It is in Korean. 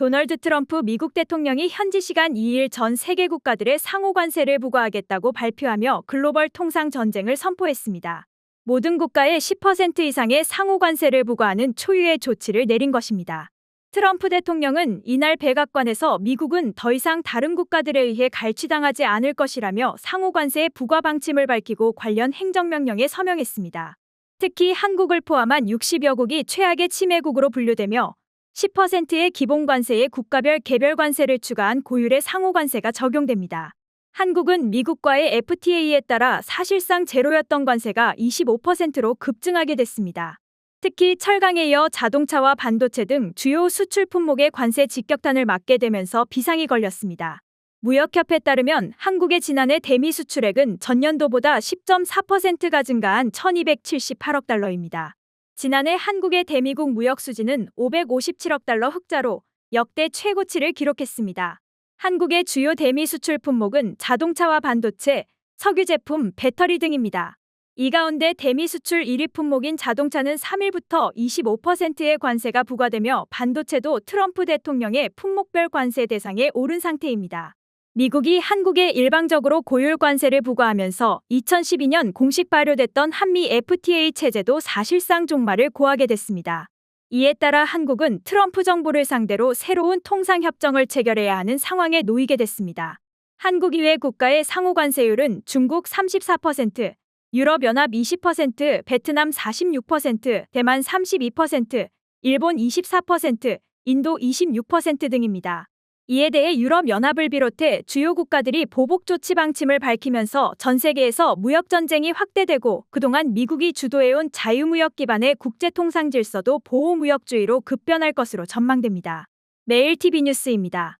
도널드 트럼프 미국 대통령이 현지 시간 2일 전 세계 국가들의 상호 관세를 부과하겠다고 발표하며 글로벌 통상 전쟁을 선포했습니다. 모든 국가에 10% 이상의 상호 관세를 부과하는 초유의 조치를 내린 것입니다. 트럼프 대통령은 이날 백악관에서 미국은 더 이상 다른 국가들에 의해 갈취당하지 않을 것이라며 상호 관세의 부과 방침을 밝히고 관련 행정명령에 서명했습니다. 특히 한국을 포함한 60여 국이 최악의 침해국으로 분류되며 10%의 기본 관세에 국가별 개별 관세를 추가한 고율의 상호 관세가 적용됩니다. 한국은 미국과의 FTA에 따라 사실상 제로였던 관세가 25%로 급증하게 됐습니다. 특히 철강에 이어 자동차와 반도체 등 주요 수출 품목의 관세 직격탄을 맞게 되면서 비상이 걸렸습니다. 무역협회에 따르면 한국의 지난해 대미 수출액은 전년도보다 10.4%가 증가한 1278억 달러입니다. 지난해 한국의 대미국 무역 수지는 557억 달러 흑자로 역대 최고치를 기록했습니다. 한국의 주요 대미 수출 품목은 자동차와 반도체, 석유 제품, 배터리 등입니다. 이 가운데 대미 수출 1위 품목인 자동차는 3일부터 25%의 관세가 부과되며 반도체도 트럼프 대통령의 품목별 관세 대상에 오른 상태입니다. 미국이 한국에 일방적으로 고율 관세를 부과하면서 2012년 공식 발효됐던 한미 FTA 체제도 사실상 종말을 고하게 됐습니다. 이에 따라 한국은 트럼프 정부를 상대로 새로운 통상 협정을 체결해야 하는 상황에 놓이게 됐습니다. 한국 이외 국가의 상호 관세율은 중국 34%, 유럽연합 20%, 베트남 46%, 대만 32%, 일본 24%, 인도 26% 등입니다. 이에 대해 유럽연합을 비롯해 주요 국가들이 보복 조치 방침을 밝히면서 전 세계에서 무역 전쟁이 확대되고 그동안 미국이 주도해온 자유무역 기반의 국제 통상 질서도 보호무역주의로 급변할 것으로 전망됩니다. 매일 TV 뉴스입니다.